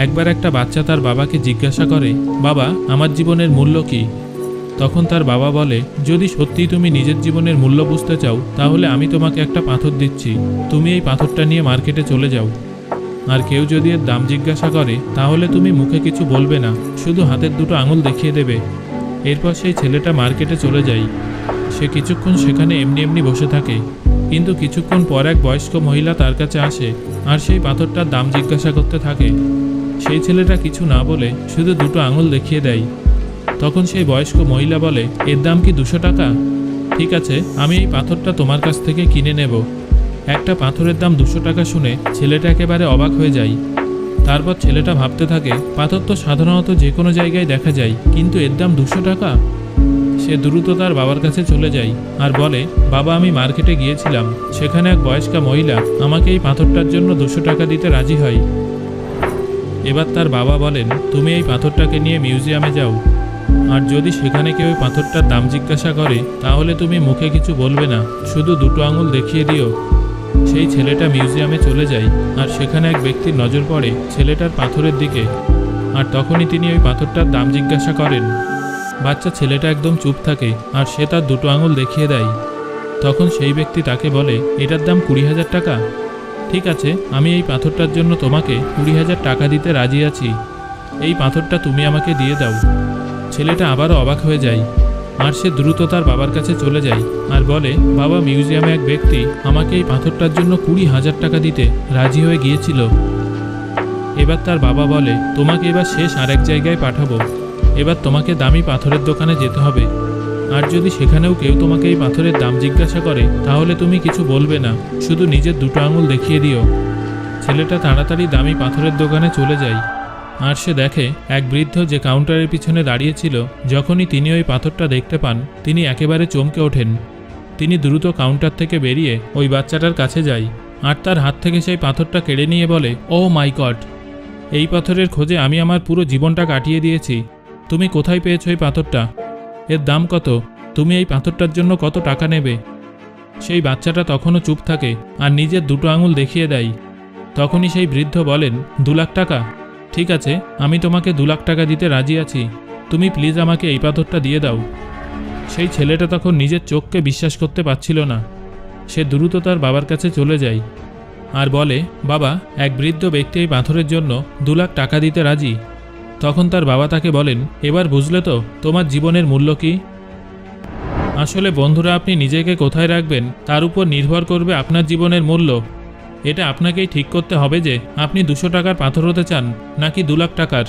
একবার একটা বাচ্চা তার বাবাকে জিজ্ঞাসা করে, বাবা, আমার জীবনের মূল্য কি? তখন তার বাবা বলে, যদি সত্যিই তুমি নিজের জীবনের মূল্য বুঝতে চাও, তাহলে আমি তোমাকে একটা পাথর দিচ্ছি। তুমি এই পাথরটা নিয়ে মার্কেটে চলে যাও। আর কেউ যদি এর দাম জিজ্ঞাসা করে, তাহলে তুমি মুখে কিছু বলবে না, শুধু হাতের দুটো আঙুল দেখিয়ে দেবে। এরপর সেই ছেলেটা মার্কেটে চলে যায়। সে কিছুক্ষণ সেখানে এমনি এমনি বসে থাকে। কিন্তু কিছুক্ষণ পর এক বয়স্ক মহিলা তার কাছে আসে, আর সেই পাথরটার দাম জিজ্ঞাসা করতে থাকে। সেই ছেলেটা কিছু না বলে শুধু দুটো আঙুল দেখিয়ে দেয়। তখন সেই বয়স্ক মহিলা বলে, এর দাম কি দুশো টাকা? ঠিক আছে, আমি এই পাথরটা তোমার কাছ থেকে কিনে নেব। একটা পাথরের দাম দুশো টাকা শুনে ছেলেটা একেবারে অবাক হয়ে যায়। তারপর ছেলেটা ভাবতে থাকে, পাথর তো সাধারণত যে কোনো জায়গায় দেখা যায়, কিন্তু এর দাম দুশো টাকা? সে দ্রুত তার বাবার কাছে চলে যায় আর বলে, বাবা, আমি মার্কেটে গিয়েছিলাম। সেখানে এক বয়স্কা মহিলা আমাকে এই পাথরটার জন্য দুশো টাকা দিতে রাজি হয়। এবার তার বাবা বলেন, তুমি এই পাথরটাকে নিয়ে মিউজিয়ামে যাও। আর যদি সেখানে কেউ পাথরটার দাম জিজ্ঞাসা করে, তাহলে তুমি মুখে কিছু বলবে না। শুধু দুটো আঙুল দেখিয়ে দিও। সেই ছেলেটা মিউজিয়ামে চলে যায়, আর সেখানে এক ব্যক্তির নজর পড়ে ছেলেটার পাথরের দিকে। আর তখনই তিনি ওই পাথরটার দাম জিজ্ঞাসা করেন। বাচ্চা ছেলেটা একদম চুপ থাকে, আর সে তার দুটো আঙুল দেখিয়ে দেয়। তখন সেই ব্যক্তি তাকে বলে, এটার দাম কুড়ি হাজার টাকা? ঠিক আছে, আমি এই পাথরটার জন্য তোমাকে কুড়ি হাজার টাকা দিতে রাজি আছি। এই পাথরটা তুমি আমাকে দিয়ে দাও। ছেলেটা আবারও অবাক হয়ে যায়। আর সে দ্রুত তার বাবার কাছে চলে যায় আর বলে, বাবা, মিউজিয়ামে এক ব্যক্তি আমাকে এই পাথরটার জন্য কুড়ি হাজার টাকা দিতে রাজি হয়ে গিয়েছিল। এবার তার বাবা বলে, তোমাকে এবার শেষ আরেক জায়গায় পাঠাবো। এবার তোমাকে দামি পাথরের দোকানে যেতে হবে। আর যদি সেখানেও কেউ তোমাকে এই পাথরের দাম জিজ্ঞাসা করে, তাহলে তুমি কিছু বলবে না। শুধু নিজের দুটো আঙুল দেখিয়ে দিও। ছেলেটা তাড়াতাড়ি দামি পাথরের দোকানে চলে যায়। আর সে দেখে, এক বৃদ্ধ যে কাউন্টারের পিছনে দাঁড়িয়েছিল যখনই তিনি ওই পাথরটা দেখতে পান, তিনি একেবারে চমকে ওঠেন। তিনি দ্রুত কাউন্টার থেকে বেরিয়ে ওই বাচ্চাটার কাছে যায়, আর তার হাত থেকে সেই পাথরটা কেড়ে নিয়ে বলে, ও মাই গড! এই পাথরের খোঁজে আমি আমার পুরো জীবনটা কাটিয়ে দিয়েছি। তুমি কোথায় পেয়েছ এই পাথরটা? এর দাম কত? তুমি এই পাথরটার জন্য কত টাকা নেবে? সেই বাচ্চাটা তখনও চুপ থাকে আর নিজের দুটো আঙুল দেখিয়ে দেয়। তখনই সেই বৃদ্ধ বলেন, দু লাখ টাকা? ঠিক আছে, আমি তোমাকে দু লাখ টাকা দিতে রাজি আছি। তুমি প্লিজ আমাকে এই পাথরটা দিয়ে দাও। সেই ছেলেটা তখন নিজের চোখকে বিশ্বাস করতে পারছিল না। সে দ্রুত তার বাবার কাছে চলে যায় আর বলে, বাবা, এক বৃদ্ধ ব্যক্তি এই পাথরের জন্য দু লাখ টাকা দিতে রাজি। তখন তার বাবা তাকে বলেন, এবার বুঝলে তো, তোমার জীবনের মূল্য কি? আসলে বন্ধুরা, আপনি নিজেকে কোথায় রাখবেন, তার উপর নির্ভর করবে আপনার জীবনের মূল্য। এটা আপনাকেই ঠিক করতে হবে যে, আপনি দুশো টাকার পাথর হতে চান, নাকি দু লাখ টাকার।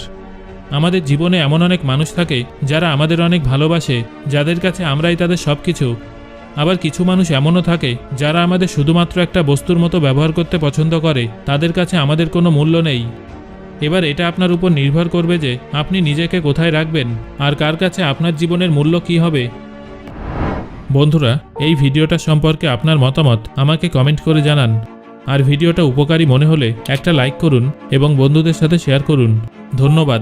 আমাদের জীবনে এমন অনেক মানুষ থাকে, যারা আমাদের অনেক ভালোবাসে, যাদের কাছে আমরাই তাদের সব কিছু আবার কিছু মানুষ এমনও থাকে, যারা আমাদের শুধুমাত্র একটা বস্তুর মতো ব্যবহার করতে পছন্দ করে, তাদের কাছে আমাদের কোনো মূল্য নেই। এবার এটা আপনার উপর নির্ভর করবে যে আপনি নিজেকে কোথায় রাখবেন আর কার কাছে আপনার জীবনের মূল্য কি হবে। বন্ধুরা, এই ভিডিওটা সম্পর্কে আপনার মতামত আমাকে কমেন্ট করে জানান। আর ভিডিওটা উপকারী মনে হলে একটা লাইক করুন এবং বন্ধুদের সাথে শেয়ার করুন। ধন্যবাদ।